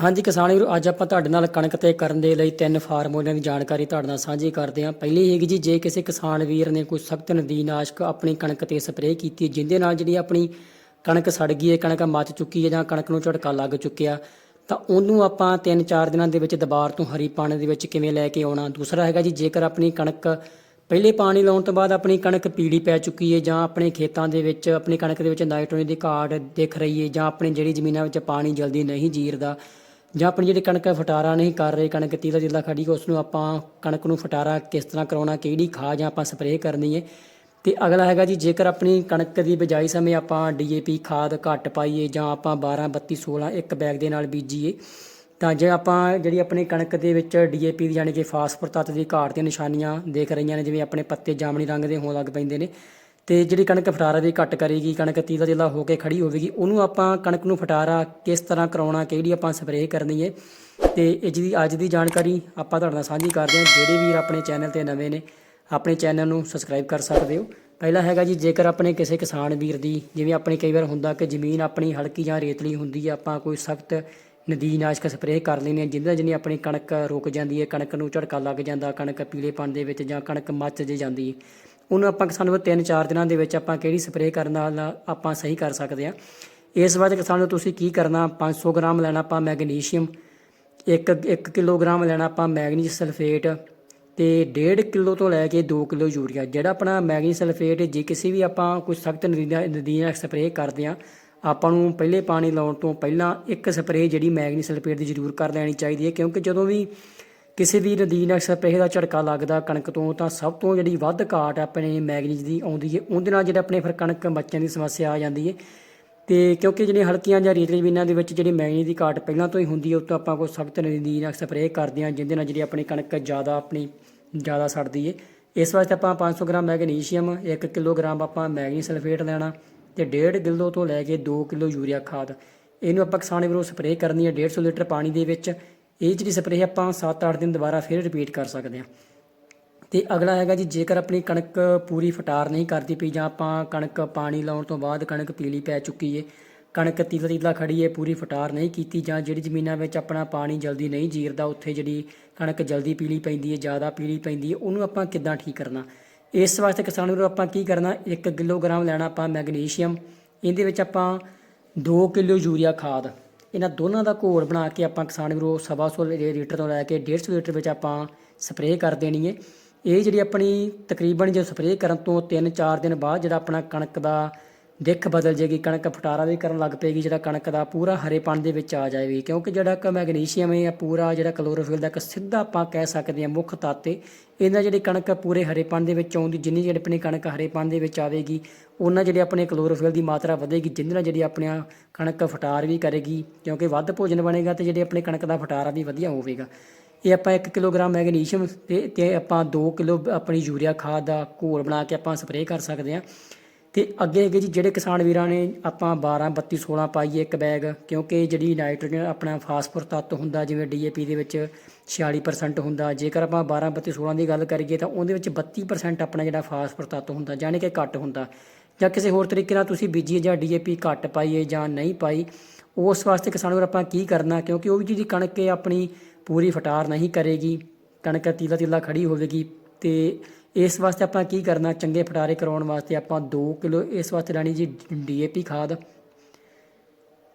ਹਾਂਜੀ ਕਿਸਾਨ ਵੀਰੋ ਅੱਜ ਆਪਾਂ ਤੁਹਾਡੇ ਨਾਲ ਕਣਕ ਤੇ ਕਰਨ ਦੇ ਲਈ ਤਿੰਨ ਫਾਰਮੂਲਿਆਂ ਦੀ ਜਾਣਕਾਰੀ ਤੁਹਾਡੇ ਨਾਲ ਸਾਂਝੀ ਕਰਦੇ ਹਾਂ। ਪਹਿਲੀ ਹੈਗੀ ਜੀ ਜੇ ਕਿਸੇ ਕਿਸਾਨ ਵੀਰ ਨੇ ਕੋਈ ਸਖਤ ਨਦੀਨਾਸ਼ਕ ਆਪਣੀ ਕਣਕ ਤੇ ਸਪਰੇਅ ਕੀਤੀ ਹੈ, ਜਿੰਦੇ ਨਾਲ ਜਿਹੜੀ ਆਪਣੀ ਕਣਕ ਸੜ ਗਈ ਹੈ ਕਣਕ ਮੱਚ ਚੁੱਕੀ ਹੈ ਜਾਂ ਕਣਕ ਨੂੰ ਝਟਕਾ ਲੱਗ ਚੁੱਕਿਆ ਤਾਂ ਉਹਨੂੰ ਆਪਾਂ 3-4 ਦਿਨਾਂ ਦੇ ਵਿੱਚ ਦੁਬਾਰ ਤੋਂ ਹਰੀ ਪਾਣੀ ਦੇ ਵਿੱਚ ਕਿਵੇਂ ਲੈ ਕੇ ਆਉਣਾ? ਦੂਸਰਾ ਹੈਗਾ ਜੀ ਜੇਕਰ ਆਪਣੀ ਕਣਕ ਪਹਿਲੇ ਪਾਣੀ ਲਾਉਣ ਤੋਂ ਬਾਅਦ ਆਪਣੀ ਕਣਕ ਪੀੜੀ ਪੈ ਚੁੱਕੀ ਹੈ ਜਾਂ ਆਪਣੇ ਖੇਤਾਂ ਦੇ ਵਿੱਚ ਆਪਣੀ ਕਣਕ ਦੇ ਵਿੱਚ ਨਾਈਟ੍ਰੋਜਨ ਦੀ ਘਾਟ ਦਿਖ ਰਹੀ ਹੈ ਜਾਂ ਆਪਣੀ ਜਿਹੜੀ ਜ਼ਮੀਨਾਂ ਵਿੱਚ ਪਾਣੀ ਜਲਦੀ ਨਹੀਂ ਜੀਰਦਾ ਜਾਂ ਆਪਣੀ ਜਿਹੜੀ ਕਣਕ ਹੈ, ਫਟਾਰਾ ਨਹੀਂ ਕਰ ਰਹੇ, ਕਣਕ ਤੀਲਾ ਜਿੱਲਾ ਖੜੀ, ਉਸ ਨੂੰ ਆਪਾਂ ਕਣਕ ਨੂੰ ਫਟਾਰਾ ਕਿਸ ਤਰ੍ਹਾਂ ਕਰਾਉਣਾ, ਕਿਹੜੀ ਖਾਦ ਜਾਂ ਆਪਾਂ ਸਪਰੇਅ ਕਰਨੀ ਹੈ। ਤੇ ਅਗਲਾ ਹੈਗਾ ਜੀ, ਜੇਕਰ ਆਪਣੀ ਕਣਕ ਦੀ ਬਿਜਾਈ ਸਮੇਂ ਆਪਾਂ ਡੀਏਪੀ ਖਾਦ ਘੱਟ ਪਾਈਏ ਜਾਂ ਆਪਾਂ 12 32 16 ਇੱਕ ਬੈਗ ਦੇ ਨਾਲ ਬੀਜੀਏ, ਤਾਂ ਜੇ ਆਪਾਂ ਜਿਹੜੀ ਆਪਣੀ ਕਣਕ ਦੇ ਵਿੱਚ ਡੀਏਪੀ ਦੀ, ਯਾਨੀ ਕਿ ਫਾਸਫੋਰ ਤੱਤ ਦੀ ਘਾਟ ਦੀਆਂ ਨਿਸ਼ਾਨੀਆਂ ਦੇਖ ਰਹੀਆਂ ਨੇ, ਜਿਵੇਂ ਆਪਣੇ ਪੱਤੇ ਜਾਮਣੀ ਰੰਗ ਦੇ ਹੋਣ ਲੱਗ ਪੈਂਦੇ ਨੇ ਤੇ ਜਿਹੜੀ ਕਣਕ ਫਟਾਰਾ ਦੀ ਘੱਟ ਕਰੇਗੀ, ਕਣਕ ਤੀਲਾ ਤੀਲਾ ਹੋ ਕੇ ਖੜੀ ਹੋਵੇਗੀ, ਉਹਨੂੰ ਆਪਾਂ ਕਣਕ ਨੂੰ ਫਟਾਰਾ ਕਿਸ ਤਰ੍ਹਾਂ ਕਰਾਉਣਾ, ਕਿਹੜੀ ਆਪਾਂ ਸਪਰੇਅ ਕਰਨੀ ਹੈ, ਤੇ ਇਹ ਜਿਹਦੀ ਅੱਜ ਦੀ ਜਾਣਕਾਰੀ ਆਪਾਂ ਤੁਹਾਡੇ ਨਾਲ ਸਾਂਝੀ ਕਰਦੇ ਹਾਂ। ਜਿਹੜੇ ਵੀਰ ਆਪਣੇ ਚੈਨਲ ਤੇ ਨਵੇਂ ਨੇ, ਆਪਣੇ ਚੈਨਲ ਨੂੰ ਸਬਸਕ੍ਰਾਈਬ ਕਰ ਸਕਦੇ ਹੋ। ਪਹਿਲਾ ਹੈਗਾ ਜੀ, ਜੇਕਰ ਆਪਣੇ ਕਿਸੇ ਕਿਸਾਨ ਵੀਰ ਦੀ, ਜਿਵੇਂ ਆਪਣੇ ਕਈ ਵਾਰ ਹੁੰਦਾ ਕਿ ਜ਼ਮੀਨ ਆਪਣੀ ਹਲਕੀ ਜਾਂ ਰੇਤਲੀ ਹੁੰਦੀ ਹੈ ਆਪਾਂ ਕੋਈ ਸਖਤ ਨਦੀਨਾਸ਼ਕ ਸਪਰੇਅ ਕਰ ਲੈਂਦੇ ਹਾਂ, ਜਿਹਦੇ ਜਿਹਨੇ ਆਪਣੀ ਕਣਕ ਰੁਕ ਜਾਂਦੀ ਹੈ, ਕਣਕ ਨੂੰ ਝੜਕਾ ਲੱਗ ਜਾਂਦਾ, ਕਣਕ ਪੀਲੇਪਣ ਦੇ ਵਿੱਚ ਜਾਂ ਕਣਕ ਮੱਚ ਜੇ ਜਾਂਦੀ ਹੈ ਉਹਨੂੰ ਆਪਾਂ ਕਿਸਾਨ ਨੂੰ 3-4 ਦਿਨਾਂ ਦੇ ਵਿੱਚ ਆਪਾਂ ਕਿਹੜੀ ਸਪਰੇਅ ਕਰਨ ਨਾਲ ਆਪਾਂ ਸਹੀ ਕਰ ਸਕਦੇ ਹਾਂ। ਇਸ ਵਾਰ ਕਿਸਾਨ ਨੂੰ ਤੁਸੀਂ ਕੀ ਕਰਨਾ? 500 ਗ੍ਰਾਮ ਲੈਣਾ ਆਪਾਂ ਮੈਗਨੀਸ਼ੀਅਮ 1 1 ਕਿਲੋਗ੍ਰਾਮ ਲੈਣਾ ਆਪਾਂ ਮੈਗਨੀਜ਼ ਸਲਫੇਟ ਤੇ 1.5 ਕਿਲੋ ਤੋਂ ਲੈ ਕੇ 2 ਕਿਲੋ ਯੂਰੀਆ। ਜਿਹੜਾ ਆਪਣਾ ਮੈਗਨੀ ਸਲਫੇਟ ਜੇ ਕਿਸੇ ਵੀ ਆਪਾਂ ਕੋਈ ਸਖਤ ਨਦੀਨਾ ਨਦੀਆਂ ਸਪਰੇਅ ਕਰਦੇ ਆ ਆਪਾਂ ਨੂੰ ਪਹਿਲੇ ਪਾਣੀ ਲਾਉਣ ਤੋਂ ਪਹਿਲਾਂ ਇੱਕ ਸਪਰੇਅ ਜਿਹੜੀ ਮੈਗਨੀ ਸਲਫੇਟ ਦੀ ਜ਼ਰੂਰ ਕਰ ਲੈਣੀ ਚਾਹੀਦੀ ਹੈ ਕਿਉਂਕਿ ਜਦੋਂ ਵੀ ਕਿਸੇ ਵੀ ਨਦੀਨ ਸਪਰੇਅ ਦਾ ਝੜਕਾ ਲੱਗਦਾ ਕਣਕ ਤੋਂ, ਤਾਂ ਸਭ ਤੋਂ ਜਿਹੜੀ ਵੱਧ ਘਾਟ ਆਪਣੇ ਮੈਗਨੀਜ਼ ਦੀ ਆਉਂਦੀ ਹੈ ਉਹਦੇ ਨਾਲ ਜਿਹੜਾ ਆਪਣੇ ਫਿਰ ਕਣਕ ਬੱਚਿਆਂ ਦੀ ਸਮੱਸਿਆ ਆ ਜਾਂਦੀ ਹੈ ਤੇ ਕਿਉਂਕਿ ਜਿਹੜੀਆਂ ਹਲਕੀਆਂ ਜਾਂ ਰੇਤਲੀ ਜ਼ਮੀਨਾਂ ਦੇ ਵਿੱਚ ਜਿਹੜੀ ਮੈਗਨੀਜ਼ ਦੀ ਘਾਟ ਪਹਿਲਾਂ ਤੋਂ ਹੀ ਹੁੰਦੀ ਹੈ ਉਹ ਤੋਂ ਆਪਾਂ ਕੋਈ ਸਖਤ ਨਦੀਨ ਸਪਰੇਅ ਕਰਦੇ ਹਾਂ, ਜਿਹਦੇ ਨਾਲ ਜਿਹੜੀ ਆਪਣੀ ਕਣਕ ਜ਼ਿਆਦਾ ਆਪਣੀ ਜ਼ਿਆਦਾ ਸੜਦੀ ਹੈ ਇਸ ਵਾਸਤੇ ਆਪਾਂ 500 ਗ੍ਰਾਮ ਮੈਗਨੀਸ਼ੀਅਮ 1 ਕਿਲੋਗ੍ਰਾਮ ਆਪਾਂ ਮੈਗਨੀ ਸਲਫੇਟ ਲੈਣਾ ਤੇ 1.5 ਕਿਲੋ ਤੋਂ ਲੈ ਕੇ 2 ਕਿਲੋ ਯੂਰੀਆ ਖਾਦ। ਇਹਨੂੰ ਆਪਾਂ ਕਿਸਾਨ ਵੱਲੋਂ ਸਪਰੇਅ ਕਰਨੀ ਹੈ 150 ਲੀਟਰ ਪਾਣੀ ਦੇ ਵਿੱਚ। ਇਹ ਜਿਹੜੀ ਸਪਰੇਅ ਆਪਾਂ 7-8 ਦਿਨ ਦੁਬਾਰਾ ਫਿਰ ਰਿਪੀਟ ਕਰ ਸਕਦੇ ਹਾਂ। ਤੇ ਅਗਲਾ ਹੈਗਾ ਜੀ, ਜੇਕਰ ਆਪਣੀ ਕਣਕ ਪੂਰੀ ਫਟਾਰ ਨਹੀਂ ਕਰਦੀ ਪਈ ਜਾਂ ਆਪਾਂ ਕਣਕ ਪਾਣੀ ਲਾਉਣ ਤੋਂ ਬਾਅਦ ਕਣਕ ਪੀਲੀ ਪੈ ਚੁੱਕੀ ਏ, ਕਣਕ ਤੀਲਾ ਤੀਲਾ ਖੜੀ ਏ, ਪੂਰੀ ਫਟਾਰ ਨਹੀਂ ਕੀਤੀ ਜਾਂ ਜਿਹੜੀ ਜ਼ਮੀਨਾਂ ਵਿੱਚ ਆਪਣਾ ਪਾਣੀ ਜਲਦੀ ਨਹੀਂ ਜੀਰਦਾ, ਉੱਥੇ ਜਿਹੜੀ ਕਣਕ ਜਲਦੀ ਪੀਲੀ ਪੈਂਦੀ ਏ, ਜ਼ਿਆਦਾ ਪੀਲੀ ਪੈਂਦੀ ਏ, ਉਹਨੂੰ ਆਪਾਂ ਕਿੱਦਾਂ ਠੀਕ ਕਰਨਾ? ਇਸ ਵਾਸਤੇ ਕਿਸਾਨ ਨੂੰ ਆਪਾਂ ਕੀ ਕਰਨਾ? 1 ਕਿਲੋਗ੍ਰਾਮ ਲੈਣਾ ਆਪਾਂ ਮੈਗਨੀਸ਼ੀਅਮ। ਇਹਦੇ ਵਿੱਚ ਆਪਾਂ 2 ਕਿਲੋ ਯੂਰੀਆ ਖਾਦ ਇਹਨਾਂ ਦੋਨਾਂ ਦਾ ਘੋਲ ਬਣਾ ਕੇ ਆਪਾਂ ਕਿਸਾਨ ਵੀਰੋ ਸਵਾ ਸੌ ਲੀ- ਲੀਟਰ ਤੋਂ ਲੈ ਕੇ 150 ਲੀਟਰ ਵਿੱਚ ਆਪਾਂ ਸਪਰੇਅ ਕਰ ਦੇਣੀ ਹੈ। ਇਹ ਜਿਹੜੀ ਆਪਣੀ ਤਕਰੀਬਨ ਜੇ ਸਪਰੇਅ ਕਰਨ ਤੋਂ 3-4 ਦਿਨ ਬਾਅਦ ਜਿਹੜਾ ਆਪਣਾ ਕਣਕ ਦਾ ਦਿੱਖ ਬਦਲ ਜੇਗੀ, ਕਣਕ ਫਟਾਰਾ ਵੀ ਕਰਨ ਲੱਗ ਪਏਗੀ, ਜਿਹੜਾ ਕਣਕ ਦਾ ਪੂਰਾ ਹਰੇਪਣ ਦੇ ਵਿੱਚ ਆ ਜਾਏਗੀ। ਕਿਉਂਕਿ ਜਿਹੜਾ ਕ ਮੈਗਨੀਸ਼ੀਅਮ ਹੈ ਪੂਰਾ ਜਿਹੜਾ ਕਲੋਰੋਫਿਲ ਦਾ ਇੱਕ ਸਿੱਧਾ ਆਪਾਂ ਕਹਿ ਸਕਦੇ ਹਾਂ ਮੁੱਖ ਤੱਤ ਹੈ ਇਹਨਾਂ ਜਿਹੜੀ ਕਣਕ ਪੂਰੇ ਹਰੇਪਣ ਦੇ ਵਿੱਚ ਆਉਂਦੀ, ਜਿੰਨੀ ਜਿਹੜੀ ਆਪਣੀ ਕਣਕ ਹਰੇਪਣ ਦੇ ਵਿੱਚ ਆਵੇਗੀ, ਉਹਨਾਂ ਜਿਹੜੇ ਆਪਣੇ ਕਲੋਰੋਫਿਲ ਦੀ ਮਾਤਰਾ ਵਧੇਗੀ ਜਿਹਦੇ ਨਾਲ ਜਿਹੜੀ ਆਪਣੀਆਂ ਕਣਕ ਫਟਾਰ ਵੀ ਕਰੇਗੀ। ਕਿਉਂਕਿ ਵੱਧ ਭੋਜਨ ਬਣੇਗਾ ਤੇ ਜਿਹੜੇ ਆਪਣੇ ਕਣਕ ਦਾ ਫਟਾਰਾ ਵੀ ਵਧੀਆ ਹੋਵੇਗਾ। ਇਹ ਆਪਾਂ 1 ਕਿਲੋਗ੍ਰਾਮ ਮੈਗਨੀਸ਼ੀਅਮ ਤੇ ਤੇ ਆਪਾਂ 2 ਕਿਲੋ ਆਪਣੀ ਯੂਰੀਆ ਖਾਦ ਦਾ ਘੋਲ ਬਣਾ ਕੇ ਆਪਾਂ ਸਪਰੇਅ ਕਰ ਸਕਦੇ ਹਾਂ। ਤੇ ਅੱਗੇ ਅੱਗੇ ਜੀ ਜਿਹੜੇ ਕਿਸਾਨ ਵੀਰਾਂ ਨੇ ਆਪਾਂ 12 32 16 ਪਾਈਏ ਇੱਕ ਬੈਗ ਕਿਉਂਕਿ ਜਿਹੜੀ ਨਾਈਟ੍ਰੋਜਨ ਆਪਣਾ ਫਾਸਫੋਰ ਤੱਤ ਹੁੰਦਾ, ਜਿਵੇਂ ਡੀਏਪੀ ਦੇ ਵਿੱਚ 46% ਹੁੰਦਾ, ਜੇਕਰ ਆਪਾਂ 12 32 16 ਦੀ ਗੱਲ ਕਰੀਏ ਤਾਂ ਉਹਦੇ ਵਿੱਚ 32% ਆਪਣਾ ਜਿਹੜਾ ਫਾਸਫੋਰ ਤੱਤ ਹੁੰਦਾ ਯਾਨੀ ਕਿ ਘੱਟ ਹੁੰਦਾ। ਜਾਂ ਕਿਸੇ ਹੋਰ ਤਰੀਕੇ ਨਾਲ ਤੁਸੀਂ ਬੀਜੀ ਜਾਂ ਡੀਏਪੀ ਘੱਟ ਪਾਈਏ ਜਾਂ ਨਹੀਂ ਪਾਈ, ਉਸ ਵਾਸਤੇ ਕਿਸਾਨ ਵੀਰ ਆਪਾਂ ਕੀ ਕਰਨਾ, ਕਿਉਂਕਿ ਉਹ ਵੀ ਜਿਹੜੀ ਕਣਕ ਹੈ ਆਪਣੀ ਪੂਰੀ ਫਟਾਰ ਨਹੀਂ ਕਰੇਗੀ, ਕਣਕ ਤੀਲਾ ਤੀਲਾ ਖੜੀ ਹੋਵੇਗੀ ਤੇ ਇਸ ਵਾਸਤੇ ਆਪਾਂ ਕੀ ਕਰਨਾ? ਚੰਗੇ ਫਟਾਰੇ ਕਰਾਉਣ ਵਾਸਤੇ ਆਪਾਂ 2 ਕਿਲੋ ਇਸ ਵਾਸਤੇ ਲੈਣੀ ਜੀ ਡੀਏਪੀ ਖਾਦ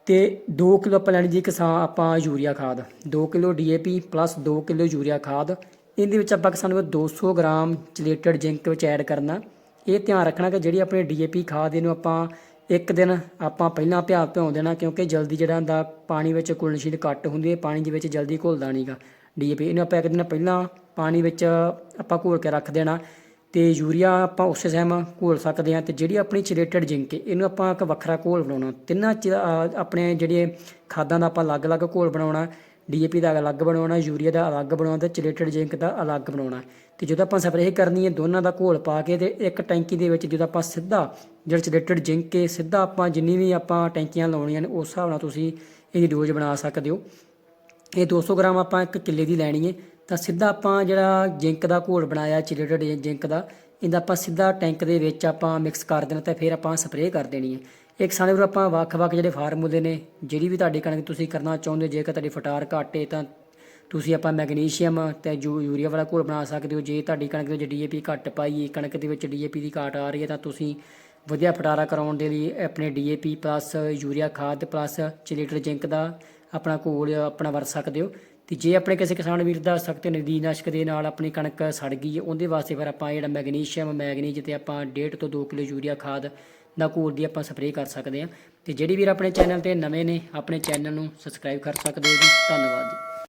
ਤੇ 2 ਕਿਲੋ ਆਪਾਂ ਲੈਣੀ ਜੀ ਕਿਸਾਨ ਆਪਾਂ ਯੂਰੀਆ ਖਾਦ। 2 kilo DAP plus 2 kilo urea ਖਾਦ। ਇਹਦੇ ਵਿੱਚ ਆਪਾਂ ਕਿਸਾਨ ਨੂੰ 200 ਗ੍ਰਾਮ ਚਲੇਟਡ ਜ਼ਿੰਕ ਵਿੱਚ ਐਡ ਕਰਨਾ। ਇਹ ਧਿਆਨ ਰੱਖਣਾ ਕਿ ਜਿਹੜੀ ਆਪਣੀ ਡੀਏਪੀ ਖਾਦ ਇਹਨੂੰ ਆਪਾਂ ਇੱਕ ਦਿਨ ਆਪਾਂ ਪਹਿਲਾਂ ਭਿਆ ਭਿਉਂ ਦੇਣਾ ਕਿਉਂਕਿ ਜਲਦੀ ਜਿਹੜਾ ਹੁੰਦਾ ਪਾਣੀ ਵਿੱਚ ਘੁਲਣਸ਼ੀਲ ਘੱਟ ਹੁੰਦੀ ਹੈ, ਪਾਣੀ ਦੇ ਵਿੱਚ ਜਲਦੀ ਘੁਲਦਾ ਨਹੀਂਗਾ ਡੀਏਪੀ ਇਹਨੂੰ ਆਪਾਂ ਇੱਕ ਦਿਨ ਪਹਿਲਾਂ ਪਾਣੀ ਵਿੱਚ ਆਪਾਂ ਘੋਲ ਕੇ ਰੱਖ ਦੇਣਾ ਤੇ ਯੂਰੀਆ ਆਪਾਂ ਉਸੇ ਸਹਿਮ ਘੋਲ ਸਕਦੇ ਹਾਂ ਤੇ ਜਿਹੜੀ ਆਪਣੀ ਚਿਲੇਟਡ ਜ਼ਿੰਕ ਹੈ, ਇਹਨੂੰ ਆਪਾਂ ਇੱਕ ਵੱਖਰਾ ਘੋਲ ਬਣਾਉਣਾ। ਤਿੰਨਾਂ ਚ ਆਪਣੇ ਜਿਹੜੇ ਖਾਦਾਂ ਦਾ ਆਪਾਂ ਅਲੱਗ-ਅਲੱਗ ਘੋਲ ਬਣਾਉਣਾ ਡੀਏਪੀ ਦਾ ਅਲੱਗ ਬਣਾਉਣਾ ਯੂਰੀਆ ਦਾ ਅਲੱਗ ਬਣਾਉਣਾ ਤੇ ਚਿਲੇਟਡ ਜ਼ਿੰਕ ਦਾ ਅਲੱਗ ਬਣਾਉਣਾ। ਤੇ ਜਦੋਂ ਆਪਾਂ ਸਪਰੇਅ ਕਰਨੀ ਹੈ ਦੋਨਾਂ ਦਾ ਘੋਲ ਪਾ ਕੇ ਤੇ ਇੱਕ ਟੈਂਕੀ ਦੇ ਵਿੱਚ ਜਦੋਂ ਆਪਾਂ ਸਿੱਧਾ ਜਿਹੜਾ ਚਿਲੇਟਡ ਜ਼ਿੰਕ ਹੈ ਸਿੱਧਾ ਆਪਾਂ ਜਿੰਨੀ ਵੀ ਆਪਾਂ ਟੈਂਕੀਆਂ ਲਾਉਣੀਆਂ ਨੇ ਉਸ ਹਿਸਾਬ ਨਾਲ ਤੁਸੀਂ ਇਹਦੀ ਡੋਜ਼ ਬਣਾ ਸਕਦੇ ਹੋ। ਇਹ 200 ਗ੍ਰਾਮ ਆਪਾਂ ਇੱਕ ਕਿੱਲੇ ਦੀ ਲੈਣੀ ਹੈ। ਤਾਂ ਸਿੱਧਾ ਆਪਾਂ ਜਿਹੜਾ ਜ਼ਿੰਕ ਦਾ ਘੋਲ ਬਣਾਇਆ ਚਿਲੇਟਡ ਜ਼ਿੰਕ ਦਾ, ਇਹਦਾ ਆਪਾਂ ਸਿੱਧਾ ਟੈਂਕ ਦੇ ਵਿੱਚ ਆਪਾਂ ਮਿਕਸ ਕਰ ਦੇਣਾ ਤੇ ਫਿਰ ਆਪਾਂ ਸਪਰੇਅ ਕਰ ਦੇਣੀ ਹੈ। ਇੱਕ ਕਿਸਾਨ ਵੀਰੋ ਆਪਾਂ ਵੱਖ-ਵੱਖ ਜਿਹੜੇ ਫਾਰਮੂਲੇ ਨੇ, ਜਿਹੜੀ ਵੀ ਤੁਹਾਡੀ ਕਣਕ ਤੁਸੀਂ ਕਰਨਾ ਚਾਹੁੰਦੇ ਹੋ, ਜੇਕਰ ਤੁਹਾਡੀ ਫਟਾਰ ਘੱਟ ਹੈ ਤਾਂ ਤੁਸੀਂ ਆਪਾਂ ਮੈਗਨੀਸ਼ੀਅਮ ਤੇ ਯੂ, ਯੂਰੀਆ ਵਾਲਾ ਘੋਲ ਬਣਾ ਸਕਦੇ ਹੋ। ਜੇ ਤੁਹਾਡੀ ਕਣਕ ਦੇ ਵਿੱਚ ਡੀਏਪੀ ਘੱਟ ਪਾਈ ਕਣਕ ਦੇ ਵਿੱਚ ਡੀਏਪੀ ਦੀ ਘਾਟ ਆ ਰਹੀ ਹੈ ਤਾਂ ਤੁਸੀਂ ਵਧੀਆ ਫਟਾਰਾ ਕਰਾਉਣ ਦੇ ਲਈ ਆਪਣੇ ਡੀਏਪੀ ਪਲੱਸ ਯੂਰੀਆ ਖਾਦ ਪਲੱਸ ਚਿਲੀਟਰ ਜ਼ਿੰਕ ਦਾ ਆਪਣਾ ਘੋਲ ਆਪਣਾ ਵਰਤ ਸਕਦੇ ਹੋ। ਤੇ ਜੇ ਆਪਣੇ ਕਿਸੇ ਕਿਸਾਨ ਵੀਰ ਦਾ ਸਖਤ ਨਦੀਨਾਸ਼ਕ ਦੇ ਨਾਲ ਆਪਣੀ ਕਣਕ ਸੜ ਗਈ ਹੈ, ਉਹਦੇ ਵਾਸਤੇ ਫਿਰ ਆਪਾਂ ਜਿਹੜਾ ਮੈਗਨੀਸ਼ੀਅਮ, ਮੈਗਨੀਜ ਤੇ ਆਪਾਂ 1.5 ਤੋਂ 2 ਕਿਲੋ ਯੂਰੀਆ ਖਾਦ ਦਾ ਘੋਲ ਦੀ ਆਪਾਂ ਸਪਰੇਅ ਕਰ ਸਕਦੇ ਹਾਂ। ਤੇ ਜਿਹੜੀ ਵੀਰ ਆਪਣੇ ਚੈਨਲ ਤੇ ਨਵੇਂ ਨੇ, ਆਪਣੇ ਚੈਨਲ ਨੂੰ ਸਬਸਕ੍ਰਾਈਬ ਕਰ ਸਕਦੇ ਹੋ ਜੀ। ਧੰਨਵਾਦ ਜੀ।